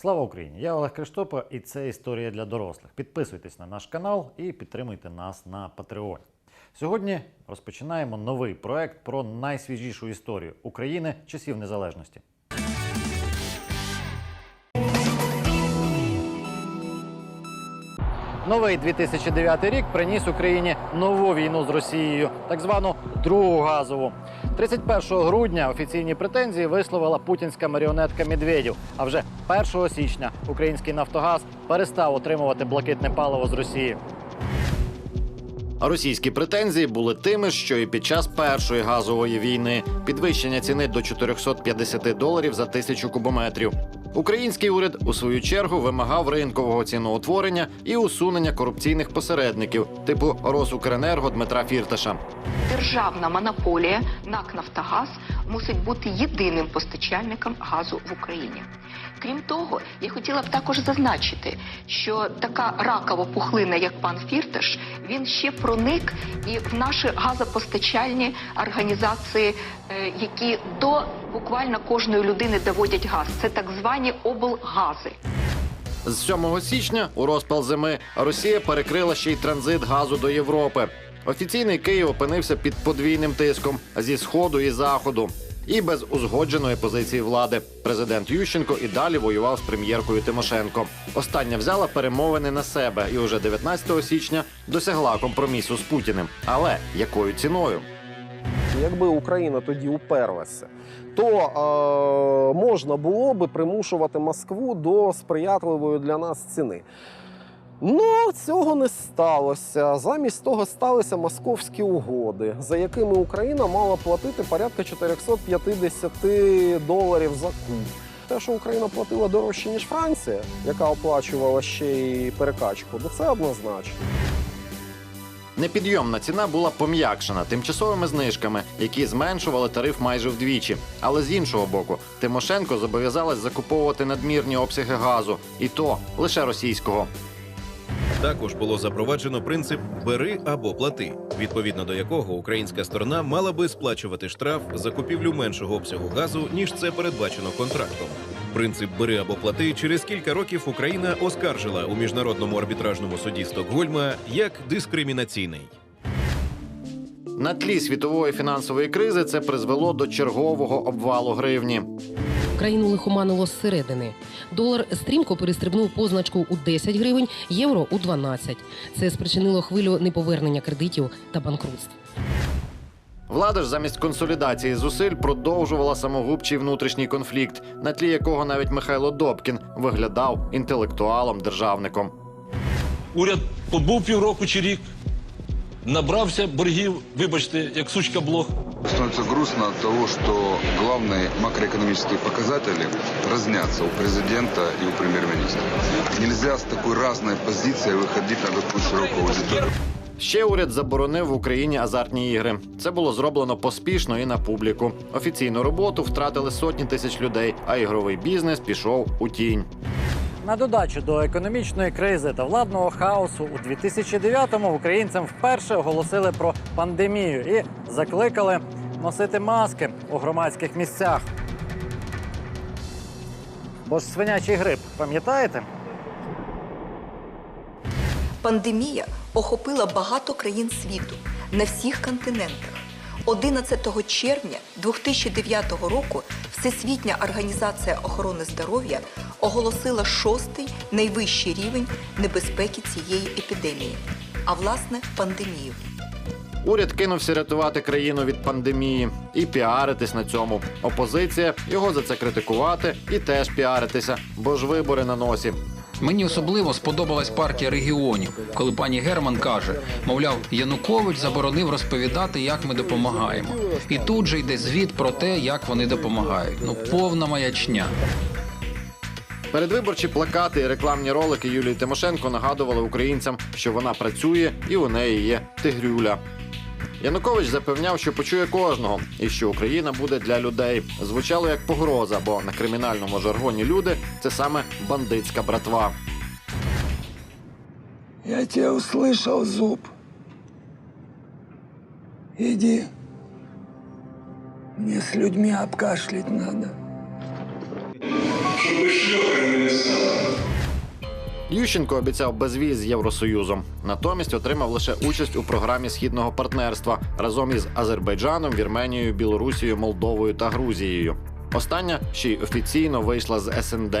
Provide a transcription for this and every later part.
Слава Україні! Я Олег Криштопа, і це історія для дорослих. Підписуйтесь на наш канал і підтримуйте нас на Patreon. Сьогодні розпочинаємо новий проект про найсвіжішу історію України часів незалежності. Новий 2009 рік приніс Україні нову війну з Росією, так звану другу газову. 31 грудня офіційні претензії висловила путінська маріонетка Медведєв. А вже 1 січня український Нафтогаз перестав отримувати блакитне паливо з Росії. Російські претензії були тими, що і під час першої газової війни підвищення ціни до 450 доларів за тисячу кубометрів. Український уряд у свою чергу вимагав ринкового ціноутворення і усунення корупційних посередників, типу Росукренерго Дмитра Фірташа. Державна монополія НАК Нафтогаз мусить бути єдиним постачальником газу в Україні. Крім того, я хотіла б також зазначити, що така ракова пухлина, як пан Фірташ, він ще проник і в наші газопостачальні організації, е, які до буквально кожної людини доводять газ. Це так звані облгази. З 7 січня у розпал зими Росія перекрила ще й транзит газу до Європи. Офіційний Київ опинився під подвійним тиском зі сходу і заходу. І без узгодженої позиції влади президент Ющенко і далі воював з прем'єркою Тимошенко. Остання взяла перемовини на себе і уже 19 січня досягла компромісу з Путіним. Але якою ціною? Якби Україна тоді уперлася, то е, можна було би примушувати Москву до сприятливої для нас ціни. Ну, цього не сталося. Замість того сталися московські угоди, за якими Україна мала платити порядка 450 доларів за куб. Те, що Україна платила дорожче, ніж Франція, яка оплачувала ще й перекачку, то це однозначно. Непідйомна ціна була пом'якшена тимчасовими знижками, які зменшували тариф майже вдвічі. Але з іншого боку, Тимошенко зобов'язалась закуповувати надмірні обсяги газу, і то лише російського. Також було запроваджено принцип бери або плати, відповідно до якого українська сторона мала би сплачувати штраф за купівлю меншого обсягу газу, ніж це передбачено контрактом. Принцип бери або плати через кілька років Україна оскаржила у міжнародному арбітражному суді Стокгольма як дискримінаційний. На тлі світової фінансової кризи це призвело до чергового обвалу гривні. Країну лихоманило зсередини. Долар стрімко перестрибнув позначку у 10 гривень, євро у 12. Це спричинило хвилю неповернення кредитів та банкрутств. Влада ж замість консолідації зусиль продовжувала самогубчий внутрішній конфлікт, на тлі якого навіть Михайло Добкін виглядав інтелектуалом-державником. Уряд побув півроку чи рік, набрався боргів, вибачте, як сучка блох. Становится грустно от того, что главные макроэкономические показатели разнятся у президента и у премьер-министра. Нельзя с такой разной позицией выходить на такую широкую аудиторию. Ще уряд заборонив в Україні азартні ігри. Це було зроблено поспішно і на публіку. Офіційну роботу втратили сотні тисяч людей, а ігровий бізнес пішов у тінь. На додачу до економічної кризи та владного хаосу у 2009-му українцям вперше оголосили про пандемію і закликали носити маски у громадських місцях. Бо ж свинячий грип, пам'ятаєте? Пандемія охопила багато країн світу на всіх континентах. 11 червня 2009 року Всесвітня організація охорони здоров'я оголосила шостий найвищий рівень небезпеки цієї епідемії, а власне пандемію. Уряд кинувся рятувати країну від пандемії і піаритись на цьому. Опозиція його за це критикувати і теж піаритися, бо ж вибори на носі. Мені особливо сподобалась партія регіонів, коли пані Герман каже: мовляв, Янукович заборонив розповідати, як ми допомагаємо. І тут же йде звіт про те, як вони допомагають. Ну повна маячня. Передвиборчі плакати і рекламні ролики Юлії Тимошенко нагадували українцям, що вона працює і у неї є тигрюля. Янукович запевняв, що почує кожного, і що Україна буде для людей. Звучало як погроза, бо на кримінальному жаргоні люди це саме бандитська братва. Я тебя услышал, Зуб. Иди. Мне с людьми обкашлять надо. Чтобы шлепками не стал. Ющенко обіцяв безвіз з Євросоюзом, натомість отримав лише участь у програмі східного партнерства разом із Азербайджаном, Вірменією, Білорусією, Молдовою та Грузією. Остання ще й офіційно вийшла з СНД.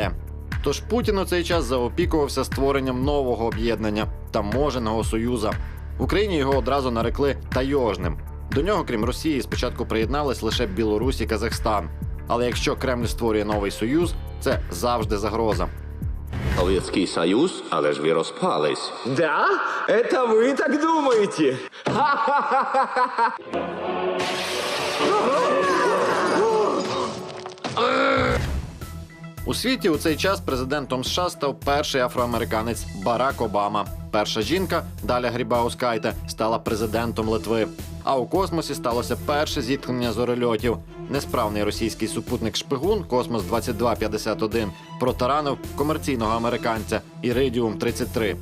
Тож Путін у цей час заопікувався створенням нового об'єднання таможеного союза. В Україні його одразу нарекли тайожним. До нього, крім Росії, спочатку приєднались лише Білорусь і Казахстан. Але якщо Кремль створює новий союз, це завжди загроза. Совєтський Союз, але ж ви розпались. Да? Это вы так думаете? У світі у цей час президентом США став перший афроамериканець Барак Обама. Перша жінка Даля Грібаускайте стала президентом Литви. А у космосі сталося перше зіткнення зорольотів. Несправний російський супутник Шпигун Космос 2251 протаранив комерційного американця Іридіум 33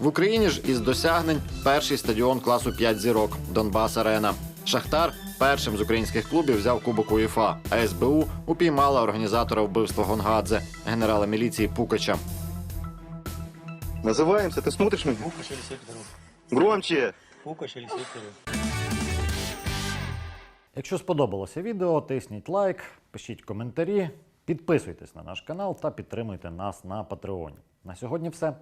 В Україні ж із досягнень перший стадіон класу 5 зірок Донбас Арена. Шахтар першим з українських клубів взяв Кубок УЄФА, а СБУ упіймала організатора вбивства Гонгадзе, генерала міліції Пукача. Називаємося, ти смотриш мене? Громче! Якщо сподобалося відео, тисніть лайк, пишіть коментарі, підписуйтесь на наш канал та підтримуйте нас на Патреоні. На сьогодні все.